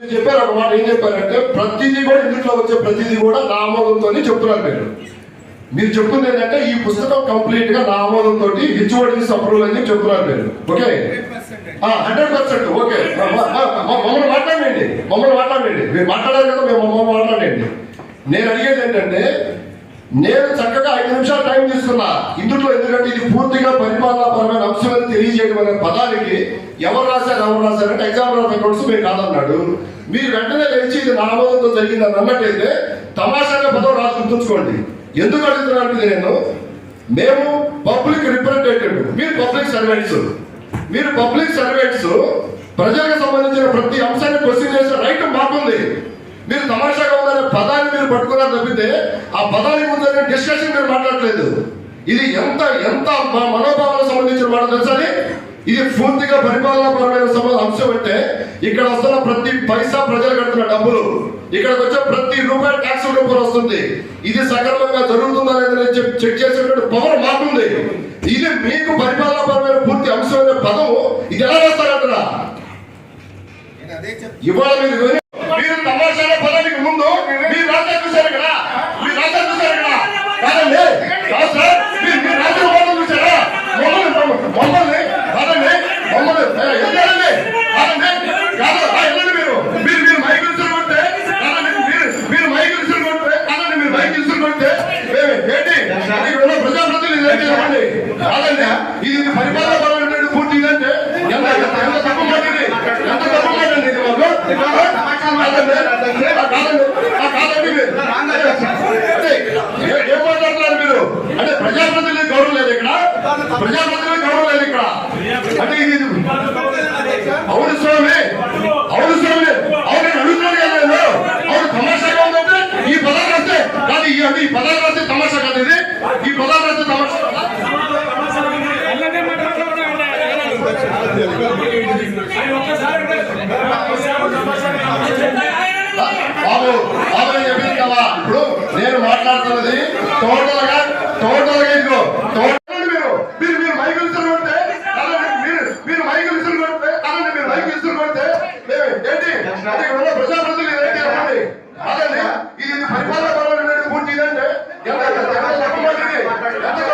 చెప్పారు ఒక మాట ఏం చెప్పారంటే ప్రతిదీ కూడా ఇందులో వచ్చే ప్రతిదీ కూడా నా ఆమోదంతో చెప్తున్నారు మీరు. మీరు చెప్తుంది ఏంటంటే ఈ పుస్తకం కంప్లీట్గా నా ఆమోదంతో హెచ్ఓడిస్ అప్రూవల్ అని చెప్తున్నారు మీరు. ఓకే? Hundred percent. ఓకే. మమ్మల్ని మాట్లాడండి. మమ్మల్ని మాట్లాడండి. మీరు మాట్లాడారు కదా మేము మమ్మల్ని మాట్లాడండి. నేను అడిగేది ఏంటంటే నేను చక్కగా ఐదు నిమిషాలు టైం తీసుకున్నా. ఇందులో ఎందుకంటే ఇది పూర్తిగా పరిపాలనాపరమైన అంశం అని తెలియజేయడం అనే పదానికి ఎవరు రాశారు ఎవరు రాశారంటే ఎగ్జామ్ ఆఫ్ అకౌంట్స్ మీరు కాదన్నాడు. మీరు వెంటనే లేచి ఇది నా ఆమోదంతో జరిగిందని అన్నట్టయితే తమాషాగా పదం రాసి గుర్తుంచుకోండి. ఎందుకు అడుగుతున్నానంటే నేను మేము పబ్లిక్ రిప్రజెంటేటివ్ మీరు పబ్లిక్ సర్వెంట్స్ మీరు పబ్లిక్ సర్వెంట్స్ ప్రజలకు సంబంధించిన ప్రతి అంశాన్ని క్వశ్చన్ చేసే రైట్ మాకుంది. మీరు తమాషాగా పదాన్ని మీరు పట్టుకున్నారు తప్పితే ఆ పదానికి ముందు డిస్కషన్ మీరు మాట్లాడలేదు. ఇది ఎంత ఎంత మా మనోభావాలకు సంబంధించిన మాట తెలుసా అది? ఇది పూర్తిగా పరిపాలనాపరమైన సంబంధ అంశం అంటే ఇక్కడ వస్తున్న ప్రతి పైసా ప్రజలు కడుతున్న డబ్బులు. ఇక్కడికి వచ్చే ప్రతి రూపాయి ట్యాక్స్ రూపంలో వస్తుంది. ఇది సక్రమంగా జరుగుతుందా లేదని చెక్ చెక్ చేసేటువంటి పవర్ మాకుంది ఇది మీకు పరిపాలనాపరమైన పూర్తి అంశం అనే పదం ఇది ఎలా రాస్తారంటారా? ఇవాళ మీరు విని- మీరు తమాషాల పదానికి ముందు మీరు రాజ్యం చూశారు కదా మీరు రాజ్యం చూశారు కదా కాదండి కాదు సార్ మీరు మీరు రాజ్యం పదం చూశారా మమ్మల్ని మమ్మల్ని కాదండి మమ్మల్ని ఏ, ఎందుకండి కాదండి కాదు ఆ, వెళ్ళండి మీరు మీరు మీరు మైక్ ఇన్సులు కొట్టే కాదండి మీరు మీరు మైక్ ఇన్సులు కొట్టే కాదండి మీరు మైక్ ఇన్సులు కొట్టే ఏ, ఏంటి ఇక్కడ ఉన్న ప్రజాప్రతినిధులు ఏంటి చెప్పండి కాదండి ఇది పరిపాలన టోటల్ ఇదిగో టోటల్ మీరు. మీరు మీరు మైకులు ఇస్తారు కొడితే మీరు మీరు మైకులు ఇస్తారు కొడితే అలానే మీరు మైకులు ఇస్తారు కొడితే ఏంటి? ప్రజాప్రతినిధులు ఏంటి అనండి అలానే ఇది పరిపాలన పరమైన పూర్తి ఇదంటే ఎంత ఎంత